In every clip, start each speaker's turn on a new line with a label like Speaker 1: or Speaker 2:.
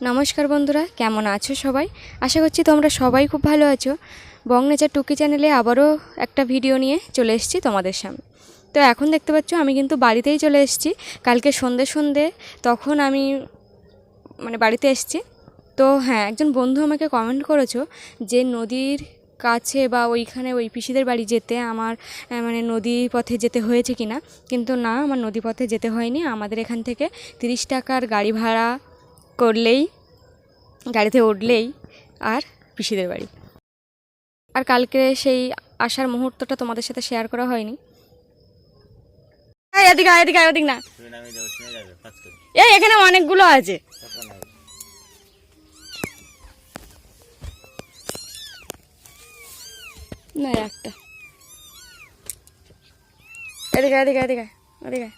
Speaker 1: নমস্কার বন্ধুরা, কেমন আছো সবাই? আশা করছি তোমরা সবাই খুব ভালো আছো। বং নেচার টুকি চ্যানেলে আবারও একটা ভিডিও নিয়ে চলে এসেছি তোমাদের সামনে। তো এখন দেখতে পাচ্ছ, আমি কিন্তু বাড়িতেই চলে এসেছি। কালকে সন্ধে সন্ধে তখন আমি মানে বাড়িতে এসেছি। তো হ্যাঁ একজন বন্ধু আমাকে কমেন্ট করেছ যে নদীর কাছে বা ওইখানে ওই পিসিদের বাড়ি যেতে আমার মানে নদী পথে যেতে হয়েছে কি না কিন্তু না, আমার নদী পথে যেতে হয়নি। আমাদের এখান থেকে তিরিশ টাকার গাড়ি ভাড়া করলেই গাড়িতে উঠলেই আর পিসিদের বাড়ি। আর কালকে সেই আসার মুহূর্তটা তোমাদের সাথে শেয়ার করা হয়নি। এদিকে আয়, এদিকে ওদিক না। এই এখানে অনেকগুলো আছে। না একটা। এদিকে এদিকে এদিকে এদিকে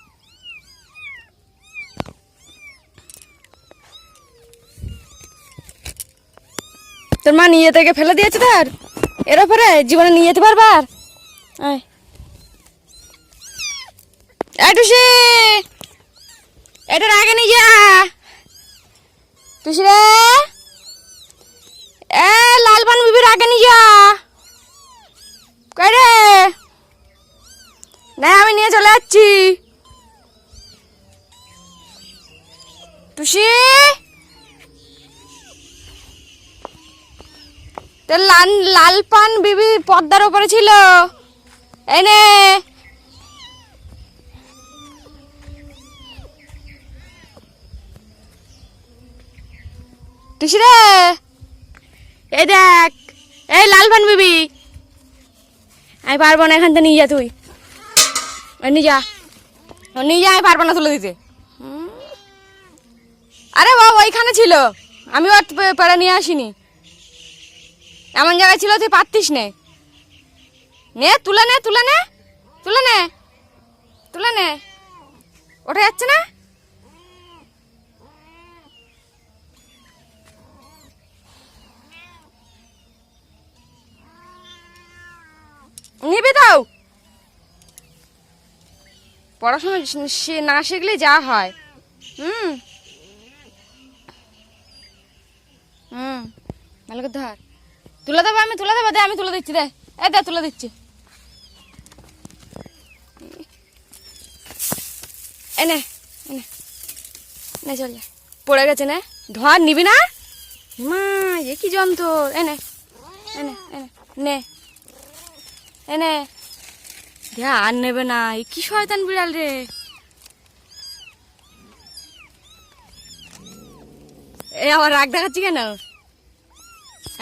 Speaker 1: তোর মা নিয়ে থেকে ফেলে দিয়েছে তার এর উপরে জীবনে নিয়ে যেতে পারবার টুসি! এটার আগে নিয়ে যা। টুসি রে! এ লালপান বিবির আগে নিয়ে যা। কই রে? না, আমি নিয়ে চলে যাচ্ছি। টুসি! তোর লাল লাল পান বিবি পর্দার উপরে ছিল। এনে টুসি রে। এই দেখ, এই লাল পান বিবি। আমি পারব না এখান থেকে নিয়ে যা তুই। নিয়ে যা। নিয়ে যা, আমি পারব না তুলে দিতে। আরে বাবা, ওইখানে ছিল। আমি পে- পেড়ে নিয়ে আসিনি। এমন জায়গায় ছিল তুই পারতিস নে। নে, তুলে নে তুলে নে তুলে নে তুলে নে। ওটা যাচ্ছে না? নিবি তাও। পড়াশোনা শি- না শিখলে যা হয়। হুম। হুম, ভালো করে ধর। তুলে দেবো, আমি তুলে দেবো, দে, আমি তুলে দিচ্ছি, দে। এ, দে, তুলে দিচ্ছি। এনে এনে নে। চল যা। পড়ে গেছে, না। ধর নিবি না? মা, এ কি যন্ত্র? এনে এনে এনে নে এনে দেয়া আর নেবে না, এ কি শয়তান বিড়াল রে? এ, আবার রাগ দেখাচ্ছি কেন?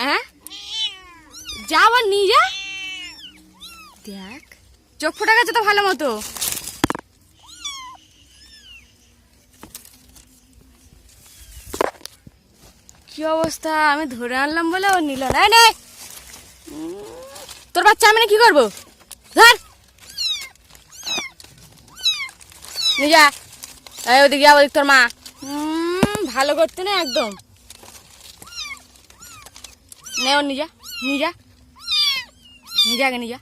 Speaker 1: হ্যাঁ? যা আবার নিয়ে যা দেখ, চোখ ফুটে গেছে তো ভালো মতো। কি অবস্থা? আমি ধরে আনলাম বলে ও নিল না। নে। তোর বাচ্চা, আমি না কি করব? ধর। নিয়ে যা এই ওদিকে যা ওদিক তোর মা। ভালো করতে না একদম। নে ওর নিয়ে যা নিয়ে যা যা আগে যা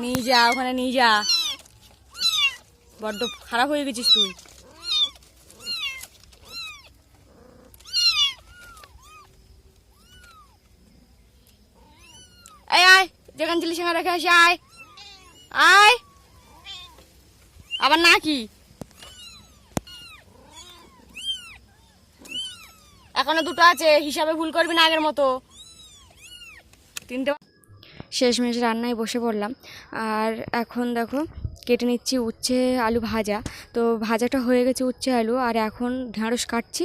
Speaker 1: নিয়ে যা ওখানে নিয়ে যা বড্ড খারাপ হয়ে গেছিস তুই। এই আয়, যেখান ছিলি সেখানে রেখে আসি, আয়। আয়। আবার না কি? এখনও দুটো আছে, হিসাবে ভুল করবি না আগের মতো। তিনটে শেষমেশ রান্নায় বসে পড়লাম। আর এখন দেখো, কেটে নিচ্ছি উচ্ছে, আলু ভাজা। তো ভাজাটা হয়ে গেছে উচ্ছে, আলু। আর এখন ঢ্যাঁড়স কাটছি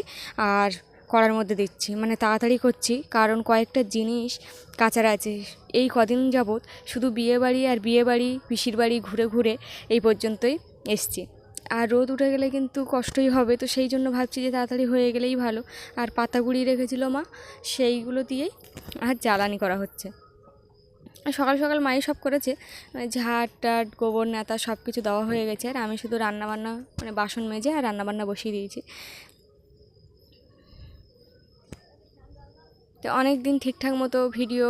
Speaker 1: আর কড়ার মধ্যে দিচ্ছি। মানে তাড়াতাড়ি করছি, কারণ কয়েকটা জিনিস কাঁচার আছে। এই কদিন যাবৎ শুধু বিয়ে বাড়ি আর বিয়ে বাড়ি পিসির বাড়ি ঘুরে ঘুরে এই পর্যন্তই এসছি। আর রোদ উঠে গেলে কিন্তু কষ্টই হবে। তো সেই জন্য ভাবছি যে তাড়াতাড়ি হয়ে গেলেই ভালো। আর পাতা গুঁড়িয়ে রেখেছিল মা, সেইগুলো দিয়েই আর জ্বালানি করা হচ্ছে। সকাল সকাল মাই সব করেছে। ঝাড় টাট গোবর নেতা সব কিছু দেওয়া হয়ে গেছে। আর আমি শুধু রান্নাবান্না মানে বাসন মেজে আর রান্নাবান্না বসিয়ে দিয়েছি। তো অনেক দিন ঠিকঠাক মতো ভিডিও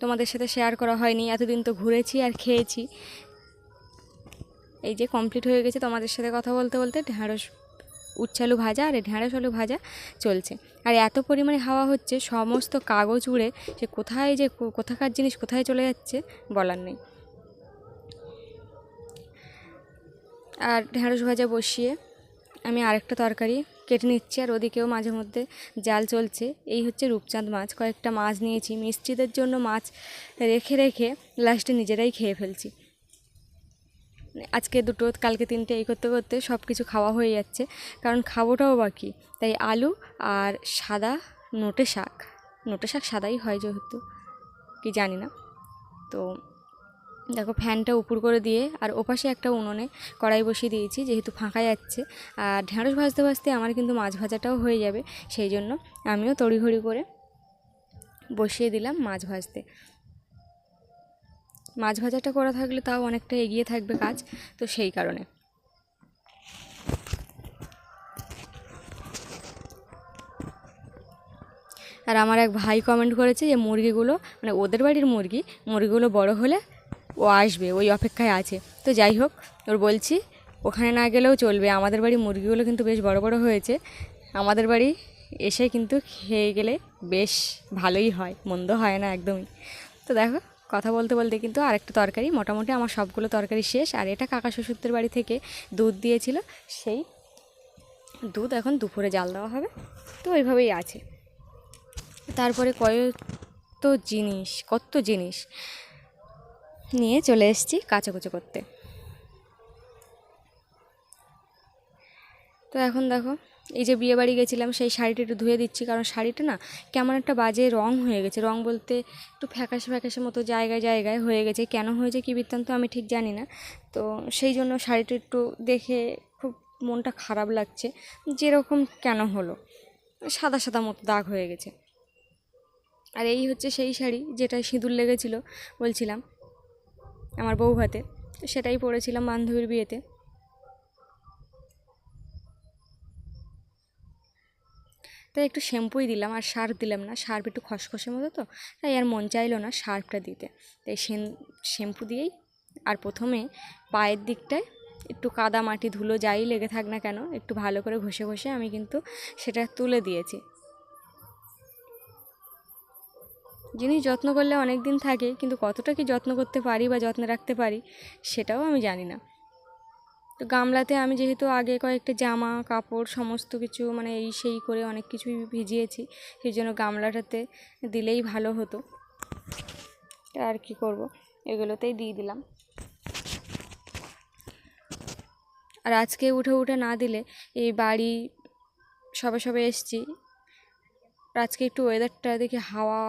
Speaker 1: তোমাদের সাথে শেয়ার করা হয়নি। এতদিন তো ঘুরেছি আর খেয়েছি। এই যে কমপ্লিট হয়ে গেছে তোমাদের সাথে কথা বলতে বলতে ঢ্যাঁড়স উচ্ছে আলু ভাজা আর ঢ্যাঁড়স আলু ভাজা চলছে। আর এত পরিমাণে হাওয়া হচ্ছে, সমস্ত কাগজ উড়ে সে কোথায় যে কোথাকার জিনিস কোথায় চলে যাচ্ছে বলার নেই। আর ঢ্যাঁড়স ভাজা বসিয়ে আমি আরেকটা তরকারি কেটে নিচ্ছি আর ওদিকেও মাঝে মধ্যে জাল চলছে। এই হচ্ছে রূপচাঁদ মাছ, কয়েকটা মাছ নিয়েছি। মিষ্টিদের জন্য মাছ রেখে রেখে লাস্টে নিজেরাই খেয়ে ফেলছি। আজকে দুটো, কালকে তিনটে এই করতে করতে সব কিছু খাওয়া হয়ে যাচ্ছে। কারণ খাবোটাও বাকি। তাই আলু আর সাদা নোটে শাক। নোটে শাক সাদাই হয় যেহেতু, কি জানি না। তো দেখো ফ্যানটা উপর করে দিয়ে আর ওপাশে একটা উনুনে কড়াই বসিয়ে দিয়েছি, যেহেতু ফাঁকা যাচ্ছে। আর ঢ্যাঁড়স ভাজতে ভাজতে আমার কিন্তু মাছ ভাজাটাও হয়ে যাবে। সেই জন্য আমিও তড়িঘড়ি করে বসিয়ে দিলাম মাছ ভাজতে। মাছ ভাজাটা করা থাকলে তাও অনেকটা এগিয়ে থাকবে কাজ, তো সেই কারণে। আর আমার এক ভাই কমেন্ট করেছে যে মুরগিগুলো মানে ওদের বাড়ির মুরগি, মুরগিগুলো বড় হলে ও আসবে, ওই অপেক্ষায় আছে। তো যাই হোক, ওর বলছি, ওখানে না গেলেও চলবে। আমাদের বাড়ি মুরগিগুলো কিন্তু বেশ বড় বড় হয়েছে। আমাদের বাড়ি এসে কিন্তু খেয়ে গেলে বেশ ভালোই হয়, মন্দ হয় না একদমই। তো দেখো কথা বলতে বলতে কিন্তু আরেকটা তরকারি, মোটামুটি আমার সবগুলো তরকারি শেষ। আর এটা কাকা শ্বশুরদের বাড়ি থেকে দুধ দিয়েছিল। সেই দুধ এখন দুপুরে জাল দেওয়া হবে। তো ওইভাবেই আছে। তারপরে কত জিনিস কত জিনিস নিয়ে চলে এসেছি কাচাকুচো করতে। তো এখন দেখো এই যে বিয়ে বাড়ি গেছিলাম, সেই শাড়িটা একটু ধুয়ে দিচ্ছি, কারণ শাড়িটা না কেমন একটা বাজে রং হয়ে গেছে। রং বলতে একটু ফ্যাকাশে ফ্যাকাশে মতো জায়গায় জায়গায় হয়ে গেছে। কেন হয়েছে কী বৃত্তান্ত আমি ঠিক জানি না। তো সেই জন্য শাড়িটা একটু দেখে খুব মনটা খারাপ লাগছে, যেরকম কেন হলো। সাদা সাদা মতো দাগ হয়ে গেছে। আর এই হচ্ছে সেই শাড়ি যেটা সিঁদুর লেগেছিল, বলছিলাম আমার বউ হাতে সেটাই পরেছিলাম বান্ধবীর বিয়েতে। তাই একটু শ্যাম্পুই দিলাম আর সার্ফ দিলাম না। সার্ফ একটু খসখসে মতো তো, তাই আর মন চাইলো না সার্ফটা দিতে। তাই শ্যাম্পু দিয়েই আর প্রথমে পায়ের দিকটায় একটু কাদা মাটি ধুলো যাই লেগে থাক না কেন, একটু ভালো করে ঘষে ঘষে আমি কিন্তু সেটা তুলে দিয়েছি। জিনিস যত্ন করলে অনেক দিন থাকে, কিন্তু কতটা কি যত্ন করতে পারি বা যত্ন রাখতে পারি সেটাও আমি জানি না। তো গামলাতে আমি যেহেতু আগে কয়েকটা জামা, কাপড়, সমস্ত কিছু মানে এই সেই করে অনেক কিছুই ভিজিয়েছি, সেই জন্য গামলাটাতে দিলেই ভালো হতো। আর কি করব? এগুলোতেই দিয়ে দিলাম। আর আজকে উঠে উঠে না দিলে এই বাড়ি সবে সবে এসছি। আজকে একটু ওয়েদারটা দেখি হাওয়া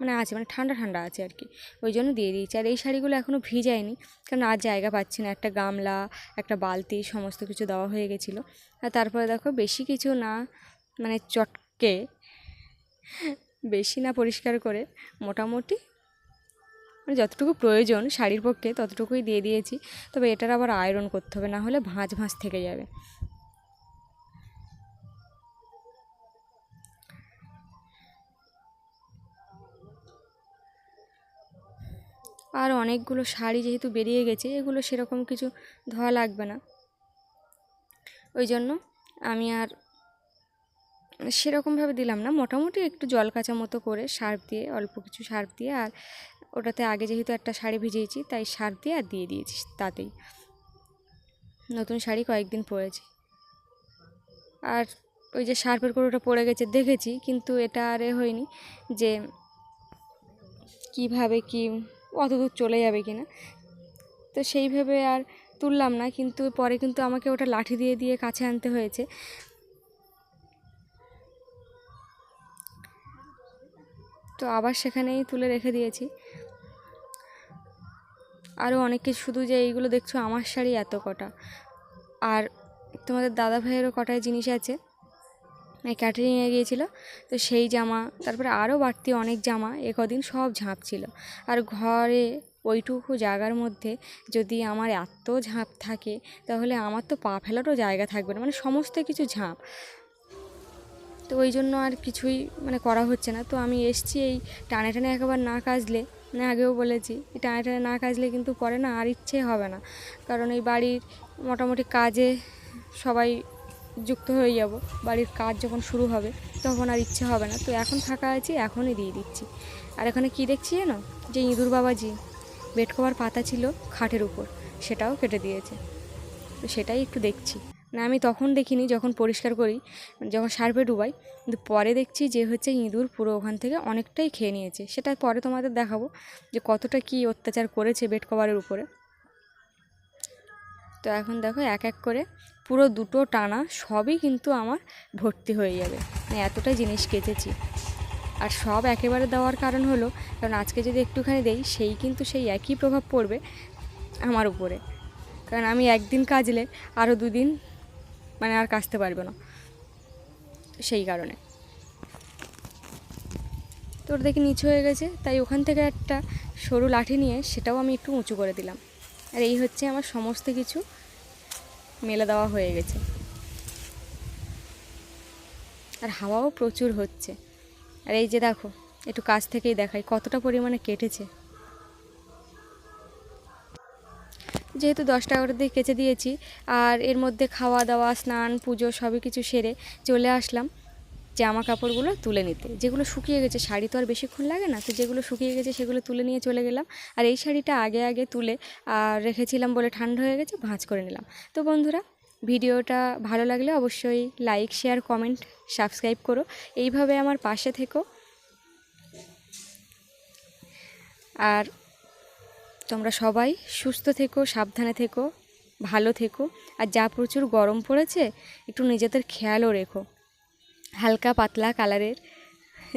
Speaker 1: মানে আছে মানে ঠান্ডা ঠান্ডা আছে আর কি। ওই জন্য দিয়ে দিয়েছি। আর এই শাড়িগুলো এখনও ভিজায়নি কারণ আর জায়গা পাচ্ছি না। একটা গামলা, একটা বালতি, সমস্ত কিছু দেওয়া হয়ে গেছিল। আর তারপরে দেখো, বেশি কিছু না মানে চটকে, বেশি না পরিষ্কার করে মোটামুটি মানে যতটুকু প্রয়োজন শাড়ির পক্ষে ততটুকুই দিয়ে দিয়েছি। তবে এটার আবার আয়রন করতে হবে, না হলে ভাঁজ ভাঁজ থেকে যাবে। আর অনেকগুলো শাড়ি যেহেতু বেরিয়ে গেছে, এগুলো সেরকম কিছু ধোয়া লাগবে না। ওই জন্য আমি আর সেরকমভাবে দিলাম না। মোটামুটি একটু জল কাঁচা মতো করে সার্ফ দিয়ে, অল্প কিছু সার্ফ দিয়ে আর ওটাতে আগে যেহেতু একটা শাড়ি ভিজিয়েছি, তাই সার্ফ দিয়ে আর দিয়ে দিয়েছি তাতেই। নতুন শাড়ি কয়েকদিন পরেছি। আর ওই যে সার্ফের করে ওটা পড়ে গেছে দেখেছি, কিন্তু এটা আর এ হয়নি যে কীভাবে কি অত দূর চলে যাবে কি না তো সেইভাবে আর তুললাম না, কিন্তু পরে কিন্তু আমাকে ওটা লাঠি দিয়ে দিয়ে কাছে আনতে হয়েছে। তো আবার সেখানেই তুলে রেখে দিয়েছি। আরও অনেক শুধু যে এইগুলো দেখছ, আমার শাড়ি এত কটা। আর তোমাদের দাদা ভাইয়েরও কটায় জিনিস আছে। ক্যাটারিংয়ে গিয়েছিল। তো সেই জামা, তারপরে আরও বাড়তি অনেক জামা এ কদিন সব ঝাঁপ ছিল। আর ঘরে ওইটুকু জায়গার মধ্যে যদি আমার এত ঝাঁপ থাকে, তাহলে আমার তো পা ফেলারও জায়গা থাকবে না মানে সমস্ত কিছু ঝাঁপ। তো ওই জন্য আর কিছুই মানে করা হচ্ছে না। তো আমি এসছি এই টানে টানে একবার না কাজলে মানে আগেও বলেছি, এই টানে টানে না কাজলে কিন্তু পরে না আর ইচ্ছে হবে না। কারণ এই বাড়ির মোটামুটি কাজে সবাই যুক্ত হয়ে যাব। বাড়ির কাজ যখন শুরু হবে, তখন আর ইচ্ছে হবে না। তো এখন ফাঁকা আছি, এখনই দিয়ে দিচ্ছি। আর এখানে কি দেখছি জানো যে ইঁদুর বাবাজি বেড কভার পাতা ছিল খাটের উপর, সেটাও কেটে দিয়েছে। তো সেটাই একটু দেখছি। না, আমি তখন দেখিনি, যখন পরিষ্কার করি, যখন সার্ভে ডুবাই, কিন্তু পরে দেখছি যে হচ্ছে ইঁদুর পুরো ওখান থেকে অনেকটাই খেয়ে নিয়েছে। সেটা পরে তোমাদের দেখাবো যে কতটা কি অত্যাচার করেছে বেড কভারের উপরে। তো এখন দেখো, এক এক করে পুরো দুটো টানা সবই কিন্তু আমার ভর্তি হয়ে যাবে। মানে এতটা জিনিস কেচেছি। আর সব একেবারে দেওয়ার কারণ হলো, কারণ আজকে যদি একটুখানি দেই, সেই কিন্তু সেই একই প্রভাব পড়বে আমার উপরে। কারণ আমি একদিন কাজলে আরও দুদিন মানে আর কাচতে পারবে না। সেই কারণে। তোর দেখি নিচু হয়ে গেছে, তাই ওখান থেকে একটা সরু লাঠি নিয়ে সেটাও আমি একটু উঁচু করে দিলাম। আর এই হচ্ছে আমার সমস্ত কিছু মেলে দেওয়া হয়ে গেছে। আর হাওয়াও প্রচুর হচ্ছে। আর এই যে দেখো, একটু কাছ থেকেই দেখাই, কতটা পরিমাণে কেটেছে। যেহেতু দশটা এগারোটার দিকে কেচে দিয়েছি, আর এর মধ্যে খাওয়া দাওয়া, স্নান, পুজো সবই কিছু সেরে চলে আসলাম। জামা কাপড়গুলো তুলে নিতে। যেগুলো শুকিয়ে গেছে, শাড়ি তো আর বেশিক্ষণ লাগে না, তো যেগুলো শুকিয়ে গেছে সেগুলো তুলে নিয়ে চলে গেলাম। আর এই শাড়িটা আগে আগে তুলে, আর রেখেছিলাম বলে ঠান্ডা হয়ে গেছে, ভাঁজ করে নিলাম। তো বন্ধুরা, ভিডিওটা ভালো লাগলে অবশ্যই লাইক, শেয়ার, কমেন্ট, সাবস্ক্রাইব করো। এইভাবে আমার পাশে থেকো। আর তোমরা সবাই সুস্থ থেকো, সাবধানে থেকো, ভালো থেকো। আর যা প্রচুর গরম পড়েছে, একটু নিজেদের খেয়ালও রেখো। হালকা পাতলা কালারের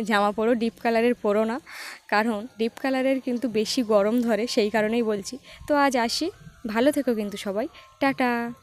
Speaker 1: জামা পরো, ডিপ কালারের পরো না। কারণ ডিপ কালারের কিন্তু বেশি গরম ধরে, সেই কারণেই বলছি। তো আজ আসি। ভালো থেকো কিন্তু সবাই। টাটা।